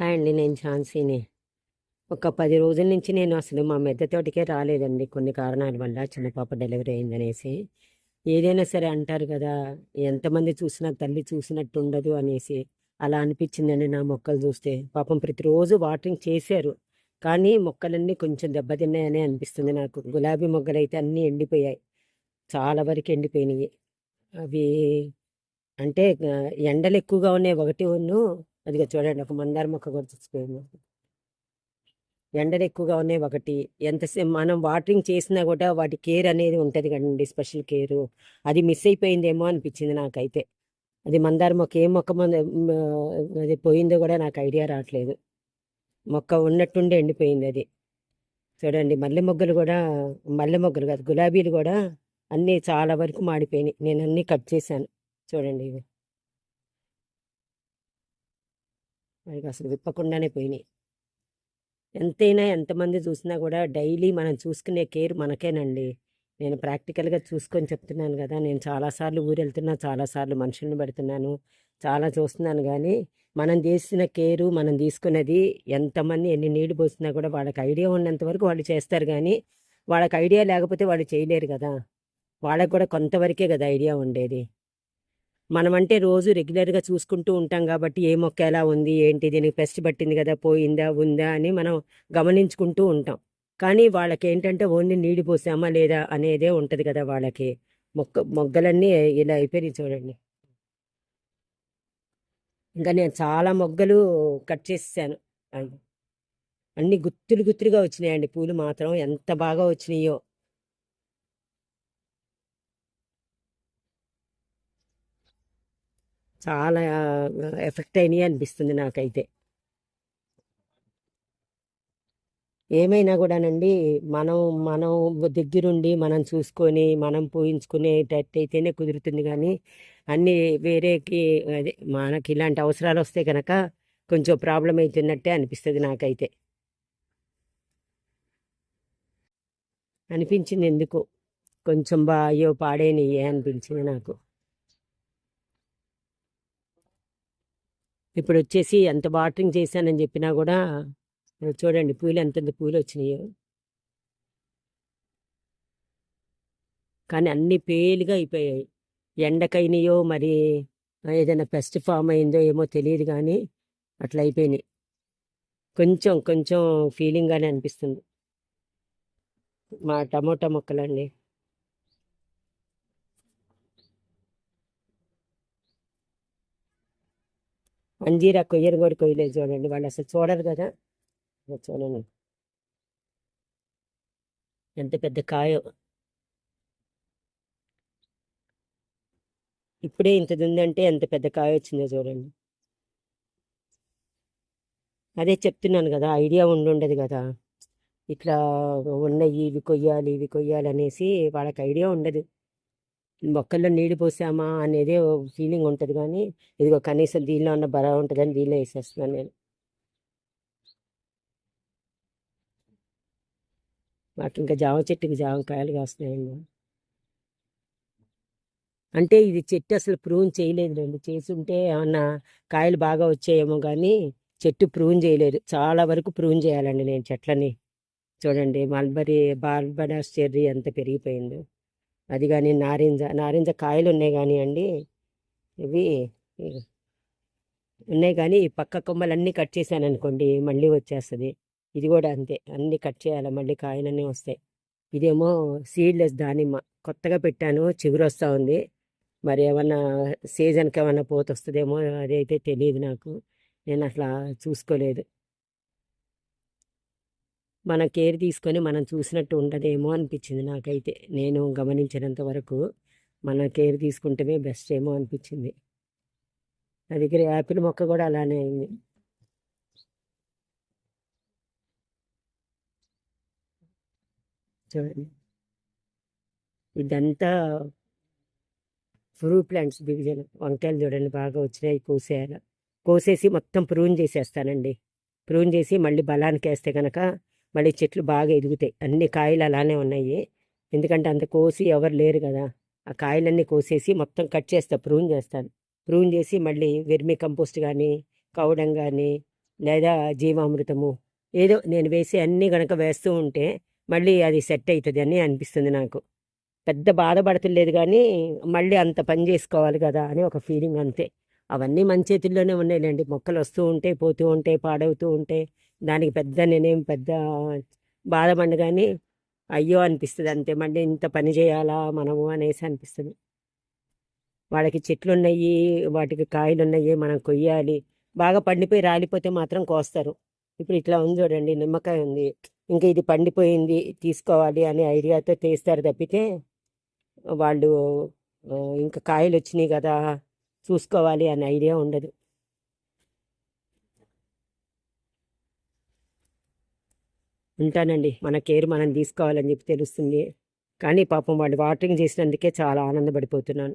Hi అండి నేను ఝాన్సీని. ఒక పది రోజుల నుంచి నేను అసలు మా మెద్ద తోటికే రాలేదండి కొన్ని కారణాల వల్ల చిన్న పాప డెలివరీ అయిందనేసి. ఏదైనా సరే అంటారు కదా ఎంతమంది చూసినా తల్లి చూసినట్టు ఉండదు అనేసి అలా అనిపించిందండి నా మొక్కలు చూస్తే. పాపం ప్రతిరోజు వాటరింగ్ చేశారు కానీ మొక్కలన్నీ కొంచెం దెబ్బతిన్నాయని అనిపిస్తుంది నాకు. గులాబీ మొగ్గలు అయితే అన్నీ ఎండిపోయాయి చాలా వరకు ఎండిపోయినాయి. అవి అంటే ఎండలు ఎక్కువగా ఉన్నాయి ఒకటి ఉన్ను అదిగో చూడండి ఒక మందార మొక్క కూడా చచ్చిపోయింది ఎండలు ఎక్కువగా ఉన్నాయి ఒకటి. ఎంతసేపు మనం వాటరింగ్ చేసినా కూడా వాటి కేర్ అనేది ఉంటుంది కదండి స్పెషల్ కేరు. అది మిస్ అయిపోయిందేమో అనిపించింది నాకైతే. అది మందార మొక్క ఏ మొక్క అది పోయిందో కూడా నాకు ఐడియా రావట్లేదు. మొక్క ఉన్నట్టుండి ఎండిపోయింది అది. చూడండి మల్లె మొగ్గలు కూడా మల్లె మొగ్గలు కాదు గులాబీలు కూడా అన్నీ చాలా వరకు మాడిపోయినాయి. నేను అన్నీ కట్ చేశాను. చూడండి ఇవి. మనకి అసలు విప్పకుండానే పోయినాయి. ఎంతైనా ఎంతమంది చూసినా కూడా డైలీ మనం చూసుకునే కేర్ మనకేనండి. నేను ప్రాక్టికల్గా చూసుకొని చెప్తున్నాను కదా! నేను చాలాసార్లు ఊరు వెళ్తున్నా చాలాసార్లు మనుషుల్ని పెడుతున్నాను చాలా చూస్తున్నాను కానీ మనం చేసిన కేరు మనం తీసుకున్నది ఎంతమంది ఎన్ని నీళ్ళు పోసినా కూడా వాళ్ళకి ఐడియా ఉన్నంత వరకు వాళ్ళు చేస్తారు కానీ వాళ్ళకి ఐడియా లేకపోతే వాళ్ళు చేయలేరు కదా! వాళ్ళకి కూడా కొంతవరకే కదా ఐడియా ఉండేది. మనమంటే రోజు రెగ్యులర్గా చూసుకుంటూ ఉంటాం కాబట్టి ఏ మొక్క ఎలా ఉంది ఏంటి దీనికి పెస్ట్ పట్టింది కదా పోయిందా ఉందా అని మనం గమనించుకుంటూ ఉంటాం. కానీ వాళ్ళకి ఏంటంటే ఓన్లీ నీడి పోసామా లేదా అనేదే ఉంటుంది కదా వాళ్ళకి. మొక్క మొగ్గలన్నీ ఇలా అయిపోయినాయి చూడండి. ఇంకా నేను చాలా మొగ్గలు కట్ చేసేసాను. అన్ని గుత్తులు గుత్తులుగా వచ్చినాయండి. పూలు మాత్రం ఎంత బాగా వచ్చినాయో. చాలా ఎఫెక్ట్ అయినాయి అనిపిస్తుంది నాకైతే. ఏమైనా కూడానండి మనం మనం దగ్గరుండి మనం చూసుకొని మనం పూయించుకునేటట్టయితేనే కుదురుతుంది కానీ అన్నీ వేరేకి అదే మనకి ఇలాంటి అవసరాలు వస్తే కనుక కొంచెం ప్రాబ్లం అవుతున్నట్టే అనిపిస్తుంది నాకైతే. అనిపించింది ఎందుకు? కొంచెం బా అయ్యో పాడేనియే అనిపించింది నాకు. ఇప్పుడు వచ్చేసి ఎంత వాటరింగ్ చేశానని చెప్పినా కూడా చూడండి పూలు ఎంతెంత పూలు వచ్చినాయో కానీ అన్ని పేలుగా అయిపోయాయి. ఎండకైనాయో మరి ఏదైనా పెస్ట్ ఫామ్ అయిందో ఏమో తెలియదు కానీ అట్లా అయిపోయినాయి కొంచెం కొంచెం ఫీలింగ్గానే అనిపిస్తుంది. మా టమోటా మొక్కలండి. అంజీరా కొయ్యరు కొయ్యలేదు చూడండి వాళ్ళు అసలు చూడరు కదా. చూడండి. ఎంత పెద్ద కాయో. ఇప్పుడే ఇంతది ఉందంటే ఎంత పెద్ద కాయ వచ్చిందో చూడండి. అదే చెప్తున్నాను కదా ఐడియా ఉండుండదు కదా. ఇట్లా ఉన్నాయి ఇవి కొయ్యాలి ఇవి కొయ్యాలి అనేసి వాళ్ళకి ఐడియా ఉండదు. మొక్కల్లో నీళ్ళు పోసామా అనేది ఫీలింగ్ ఉంటుంది కానీ ఇదిగో కనీసం దీనిలో ఉన్న బరా ఉంటుందని దీనిలో వేసేస్తున్నాను నేను. మాకు ఇంకా జామ చెట్టుకి జామకాయలు కాస్తున్నాయండి. అంటే ఇది చెట్టు అసలు ప్రూన్ చేయలేదు చేసి చేసుంటే ఏమన్నా కాయలు బాగా వచ్చాయేమో కానీ చెట్టు ప్రూన్ చేయలేదు. చాలా వరకు ప్రూన్ చేయాలండి నేను చెట్లని. చూడండి మల్బరీ బార్బడాస్ చెర్రీ ఎంత పెరిగిపోయిందో. అది కానీ నారింజ నారింజ కాయలు ఉన్నాయి కానీ అండి. ఇవి ఇవి ఉన్నాయి కానీ ఈ పక్క కొమ్మలన్నీ కట్ చేశాను అనుకోండి మళ్ళీ వచ్చేస్తుంది. ఇది కూడా అంతే అన్నీ కట్ చేయాలి మళ్ళీ కాయలన్నీ వస్తాయి. ఇదేమో సీడ్లెస్ దానిమ్మ కొత్తగా పెట్టాను చిగురు వస్తూ ఉంది. మరి ఏమన్నా సీజన్కి ఏమన్నా పోత వస్తుందేమో అదైతే తెలియదు నాకు నేను అట్లా చూసుకోలేదు. మన కేర్ తీసుకొని మనం చూసినట్టు ఉండదేమో అనిపించింది నాకైతే. నేను గమనించినంత వరకు మన కేర్ తీసుకుంటేనే బెస్ట్ ఏమో అనిపించింది. నా దగ్గర యాపిల్ మొక్క కూడా అలానే అయింది. చూడండి. ఇదంతా ఫ్రూట్ ప్లాంట్స్ డివిజన్ వంకాయలు చూడండి బాగా వచ్చినాయి కోసేయాలి. కోసేసి మొత్తం ప్రూన్ చేసేస్తానండి. ప్రూన్ చేసి మళ్ళీ బలానికి వేస్తే కనుక మళ్ళీ చెట్లు బాగా ఎదుగుతాయి. అన్ని కాయలు అలానే ఉన్నాయి. ఎందుకంటే అంత కోసి ఎవరు లేరు కదా. ఆ కాయలన్నీ కోసేసి మొత్తం కట్ చేస్తా ప్రూన్ చేస్తాను. ప్రూన్ చేసి మళ్ళీ వెర్మి కంపోస్ట్ కానీ కౌడం కానీ లేదా జీవామృతము ఏదో నేను వేసి అన్నీ గనక వేస్తూ ఉంటే మళ్ళీ అది సెట్ అవుతుంది అని అనిపిస్తుంది నాకు. పెద్ద బాధపడతలేదు కానీ మళ్ళీ అంత పని చేసుకోవాలి కదా అని ఒక ఫీలింగ్ అంతే. అవన్నీ మన చేతుల్లోనే ఉన్నాయిలేండి. మొక్కలు వస్తూ ఉంటే పోతూ ఉంటే పాడవుతూ ఉంటే దానికి పెద్ద నేనేం పెద్ద బాధపడి కానీ అయ్యో అనిపిస్తుంది అంతే. మళ్ళీ ఇంత పని చేయాలా మనము అనేసి అనిపిస్తుంది. వాళ్ళకి చెట్లు ఉన్నాయి వాటికి కాయలు ఉన్నాయి మనం కొయ్యాలి. బాగా పండిపోయి రాలిపోతే మాత్రం కోస్తారు. ఇప్పుడు ఇట్లా ఉంది చూడండి నిమ్మకాయ ఉంది. ఇంకా ఇది పండిపోయింది తీసుకోవాలి అనే ఐడియాతో తీస్తారు తప్పితే వాళ్ళు ఇంకా కాయలు వచ్చినాయి కదా. చూసుకోవాలి అనే ఐడియా ఉండదు. ఉంటానండి. మన కేర్ మనం తీసుకోవాలని చెప్పి తెలుస్తుంది. కానీ పాపం వాళ్ళు వాటరింగ్ చేసినందుకే చాలా ఆనందపడిపోతున్నాను.